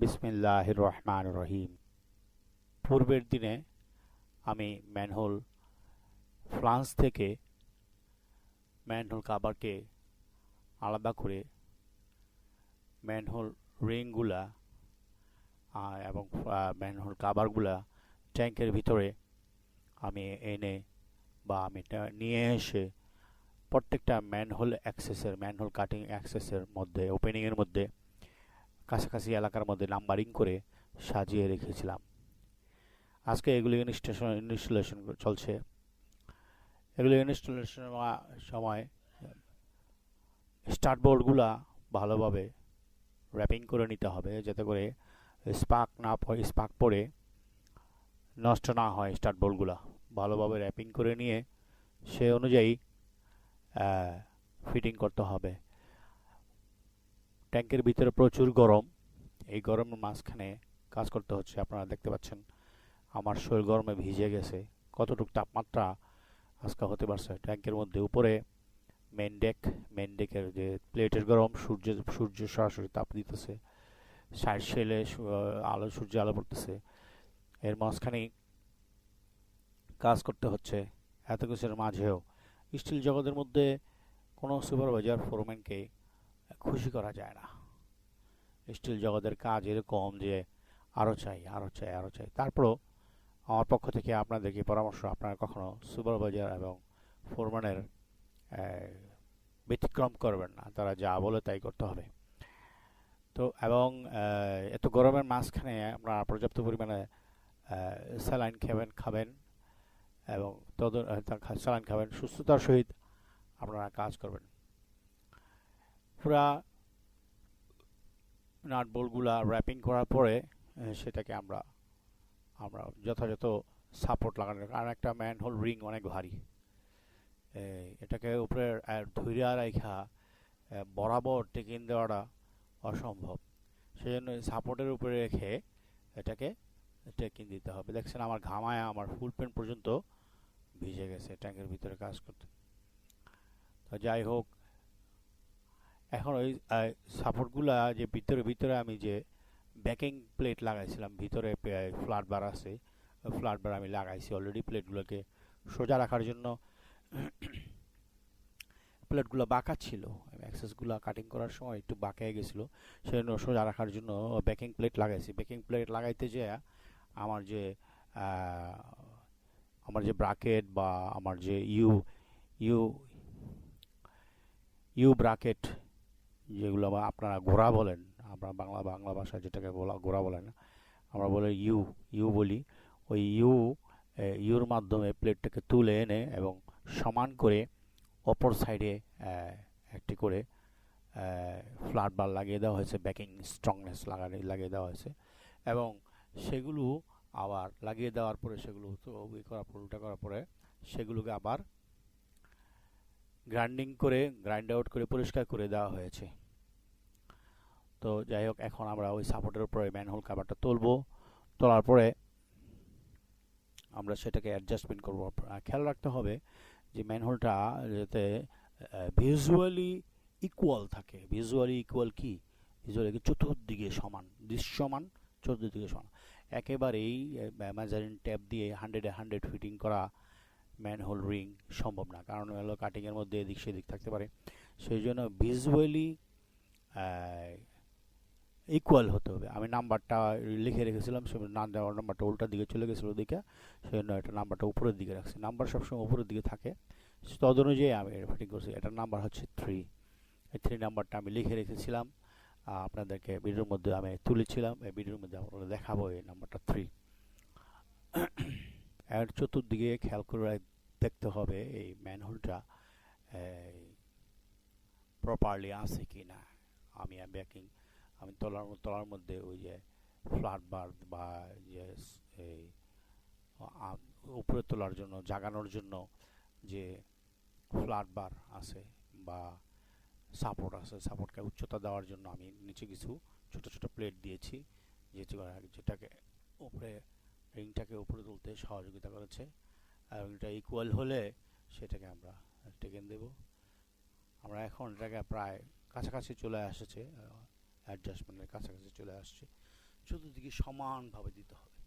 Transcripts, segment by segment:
বিসমিল্লাহ রহমান রহিম। পূর্বের দিনে আমি ম্যানহোল, ফ্রান্স থেকে ম্যানহোল কাভারকে আলাদা করে ম্যানহোল রিংগুলা এবং ম্যানহোল কাভারগুলা ট্যাঙ্কের ভিতরে আমি এনে বা আমি নিয়ে এসে প্রত্যেকটা ম্যানহোল অ্যাক্সেসের, ম্যানহোল কাটিং অ্যাক্সেসের মধ্যে, ওপেনিংয়ের মধ্যে কাছাকাছি এলাকার মধ্যে নাম্বারিং করে সাজিয়ে রেখেছিলাম। আজকে এগুলি ইনস্টেশন ইনস্টলেশন চলছে। এগুলি ইনস্টলেশন সময় স্টার্ট বোর্ডগুলা ভালোভাবে র্যাপিং করে নিতে হবে, যাতে করে স্পার্ক না পড়ে স্পার্ক পড়ে নষ্ট না হয় স্টার্ট বোর্ডগুলা ভালোভাবে র্যাপিং করে নিয়ে সে অনুযায়ী ফিটিং করতে হবে। ট্যাঙ্কের ভিতরে প্রচুর গরম। এই গরমের মাঝখানে কাজ করতে হচ্ছে, আপনারা দেখতে পাচ্ছেন। আমার শরীর গরমে ভিজে গেছে। কতটুকু তাপমাত্রা আজকে হতে পারছে? ট্যাঙ্কের মধ্যে উপরে মেন ডেক মেন ডেকের যে প্লেটের গরম, সূর্য সূর্য সরাসরি তাপ দিতেছে। সাইড শেলে আলো, সূর্য আলো পড়তেছে। এর মাঝখানেই কাজ করতে হচ্ছে এত কিছুর মাঝেও। স্টিল জগতের মধ্যে কোনো সুপারভাইজার, ফোরম্যানকে খুশি করা যায় না। স্টিল জগতের কাজ এরকম যে আরও চাই আরও চাই আরও চাই। তারপরও আমার পক্ষ থেকে আপনাদেরকে পরামর্শ, আপনারা কখনো সুপারভাইজার এবং ফোরম্যানের ব্যতিক্রম করবেন না। তারা যা বলে তাই করতে হবে। তো এবং এত গরমের মাঝখানে আপনারা পর্যাপ্ত পরিমাণে স্যালাইন খাবেন খাবেন এবং তদ, স্যালাইন খাবেন, সুস্থতার সহিত আপনারা কাজ করবেন। পুরা নাট বোল্টগুলা র্যাপিং করার পরে সেটাকে আমরা আমরা যথাযথ সাপোর্ট লাগানো কারণ একটা ম্যান হোল রিং অনেক ভারী। এটাকে উপরে ধৈর্য রেখা বরাবর টেকিন দেওয়াটা অসম্ভব। সেই জন্য সাপোর্টের উপরে রেখে এটাকে টেকিন দিতে হবে। দেখছেন আমার ঘামায় আমার ফুল প্যান্ট পর্যন্ত ভিজে গেছে ট্যাঙ্কের ভিতরে কাজ করতে। তো যাই হোক এখন ওই সাপোর্টগুলা যে ভিতরে ভিতরে আমি যে ব্যাকিং প্লেট লাগাইছিলাম, ভিতরে ফ্ল্যাট বার আছে ফ্ল্যাট বার আমি লাগাইছি অলরেডি প্লেটগুলোকে সোজা রাখার জন্য। প্লেটগুলো বাঁকা ছিল অ্যাক্সেসগুলো কাটিং করার সময় একটু বাঁকা হয়ে গেছিল, সেজন্য সোজা রাখার জন্য ব্যাকিং প্লেট লাগাইছি। ব্যাকিং প্লেট লাগাইতে যে আমার যে আমার যে ব্রাকেট বা আমার যে ইউ ইউ ইউ ব্রাকেট যেগুলো বা আপনারা ঘোড়া বলেন, আমরা বাংলা বাংলা ভাষায় যেটাকে বলা ঘোড়া বলেন আমরা বলি ইউ ইউ বলি, ওই ইউ ইউর মাধ্যমে প্লেটটাকে তুলে এনে এবং সমান করে অপর সাইডে একটি করে ফ্ল্যাট বার লাগিয়ে দেওয়া হয়েছে, ব্যাকিং স্ট্রংনেস লাগানো, লাগিয়ে দেওয়া হয়েছে এবং সেগুলো আবার লাগিয়ে দেওয়ার পরে, সেগুলো ইয়ে করার পর, উল্টা করার পরে, সেগুলোকে আবার গ্রাইন্ডিং করে গ্রাইন্ড আউট করে, পরিষ্কার করে দেওয়া হয়েছে। তো যাই হোক, এখন আমরা ওই সাপোর্টের উপরে ম্যানহোল কাভারটা তুলবো। তোলার পরে আমরা সেটাকে অ্যাডজাস্টমেন্ট করব। খেয়াল রাখতে হবে যে ম্যানহোলটা যাতে ভিজুয়ালি ইকুয়াল থাকে। ভিজুয়ালি ইকুয়াল কি? ভিজুয়ালি চতুর্দিকে সমান, দৃশ্যমান, চতুর্দিকে সমান। একেবারেই ম্যাজারিন ট্যাপ দিয়ে হান্ড্রেডে হান্ড্রেড ফিটিং করা ম্যানহোল রিং সম্ভব না। কারণ হলো কাটিংয়ের মধ্যে এদিক সেদিক থাকতে পারে। সেই জন্য ভিজুয়ালি ইকুয়াল হতে হবে। আমি নাম্বারটা লিখে রেখেছিলাম সে না দেওয়ার নাম্বারটা উল্টার দিকে চলে গেছিল দিকে সেই জন্য এটা নাম্বারটা উপরের দিকে রাখছি। নাম্বার সবসময় উপরের দিকে থাকে। তদ অনুযায়ী আমি ফিটিং করছি। এটার নাম্বার হচ্ছে থ্রি এই থ্রি নাম্বারটা আমি লিখে রেখেছিলাম। আপনাদেরকে ভিডিওর মধ্যে আমি তুলেছিলাম। এই ভিডিওর মধ্যে আপনারা দেখাবো এই নাম্বারটা থ্রি এর চতুর্দিকে খেয়াল করে দেখতে হবে এই ম্যানহোলটা প্রপারলি আছে কি না আমি ব্যাকিং আমি তলার তলার মধ্যে ওই যে ফ্ল্যাট বার বা যে এই উপরে তোলার জন্য, জাগানোর জন্য যে ফ্ল্যাট বার আছে বা সাপোর্ট আছে সাপোর্টকে উচ্চতা দেওয়ার জন্য আমি নিচে কিছু ছোট ছোট প্লেট দিয়েছি, যেটি, যেটাকে উপরে রিংটাকে উপরে তুলতে সহযোগিতা করেছে। আর এটা ইকুয়াল হলে সেটাকে আমরা টেকেন দেব। আমরা এখন এটাকে প্রায় কাছাকাছি চলে এসেছে অ্যাডজাস্টমেন্টের কাছাকাছি চলে আসছে। চতুর্দিকে সমানভাবে দিতে হবে।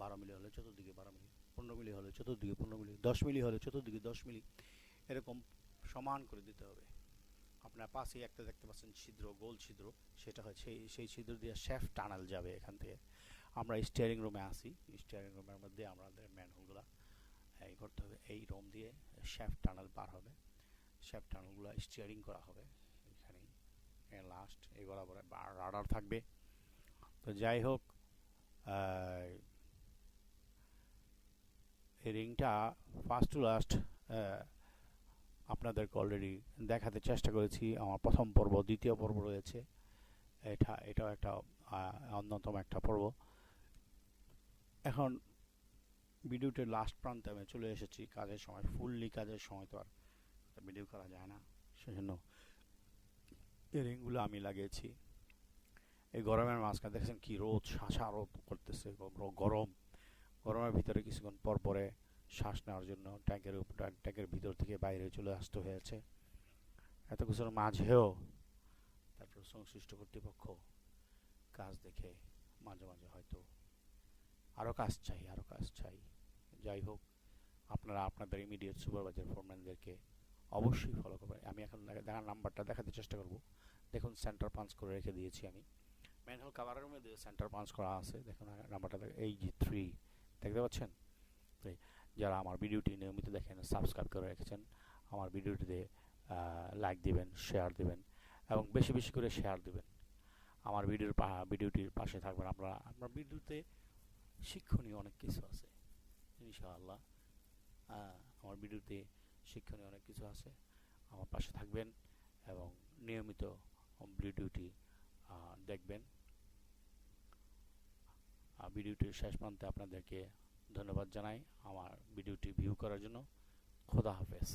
বারো মিলি হলে চতুর্দিকে বারো মিলি, পনেরো মিলি হলে চতুর্দিকে পনেরো মিলি, দশ মিলি হলে চতুর্দিকে দশ মিলি, এরকম সমান করে দিতে হবে। আপনার পাশেই একটা দেখতে পাচ্ছেন ছিদ্র, গোল ছিদ্র। সেটা হয় সেই সেই ছিদ্র দিয়ে শেফ টানেল যাবে এখান থেকে। আমরা স্টিয়ারিং রুমে আসি স্টিয়ারিং রুমের মধ্যে আমাদের ম্যানহোলগুলো এই করতে হবে এই রুম দিয়ে শেফ টানেল পার হবে। শেফ টানেলগুলো স্টিয়ারিং করা হবে এখানেই লাস্ট এই বরাবর রাডার থাকবে। তো যাই হোক এই রিংটা ফার্স্ট টু লাস্ট আপনাদেরকে অলরেডি দেখাতে চেষ্টা করেছি। আমার প্রথম পর্ব, দ্বিতীয় পর্ব রয়েছে। এটা, এটাও একটা অন্যতম একটা পর্ব। এখন ভিডিওটির লাস্ট প্রান্তে আমি চলে এসেছি, কাজের সময় ফুললি কাজের সময় তো আর ভিডিও করা যায় না। সেজন্য রিংগুলো আমি লাগিয়েছি। এই গরমের মাঝখানে দেখেছেন কি রোদ, শাসা রোদ করতেছে গরম। গরমের ভিতরে কিছুক্ষণ পর পরে শ্বাস নেওয়ার জন্য ট্যাঙ্কের উপর ট্যাঙ্কের ভিতর থেকে বাইরে চলে আসতে হয়েছে। এত কিছুর মাঝেও তারপর সংশ্লিষ্ট কর্তৃপক্ষ কাজ দেখে মাঝে মাঝে হয়তো আরও কাজ চাই আরও কাজ চাই। যাই হোক, আপনারা আপনাদের ইমিডিয়েট সুপারভাইজার ফোরম্যানদেরকে অবশ্যই ফলো করবেন। আমি এখন দেখার নাম্বারটা দেখাতে চেষ্টা করব। দেখুন সেন্টার পাঞ্চ করে রেখে দিয়েছি আমি। ম্যানহোল কাভারের মধ্যে সেন্টার পাঞ্চ করা আছে। দেখুন নাম্বারটা এই জি থ্রি দেখতে পাচ্ছেন? যারা আমার ভিডিওটি নিয়মিত দেখেন সাবস্ক্রাইব করে রেখেছেন, আমার ভিডিওটিতে লাইক দিবেন শেয়ার দিবেন এবং বেশি বেশি করে শেয়ার দিবেন। আমার ভিডিওর ভিডিওটির পাশে থাকবেন। আপনারা আপনার ভিডিওতে শিক্ষণীয় অনেক কিছু আছে। ইনশাআল্লাহ। আমার ভিডিওতে শিক্ষণীয় অনেক কিছু আছে। আমার পাশে থাকবেন এবং নিয়মিত ভিডিওটি দেখবেন। ভিডিওটির শেষ প্রান্তে আপনাদেরকে ধন্যবাদ জানাই আমার ভিডিওটি ভিউ করার জন্য। খোদা হাফেজ।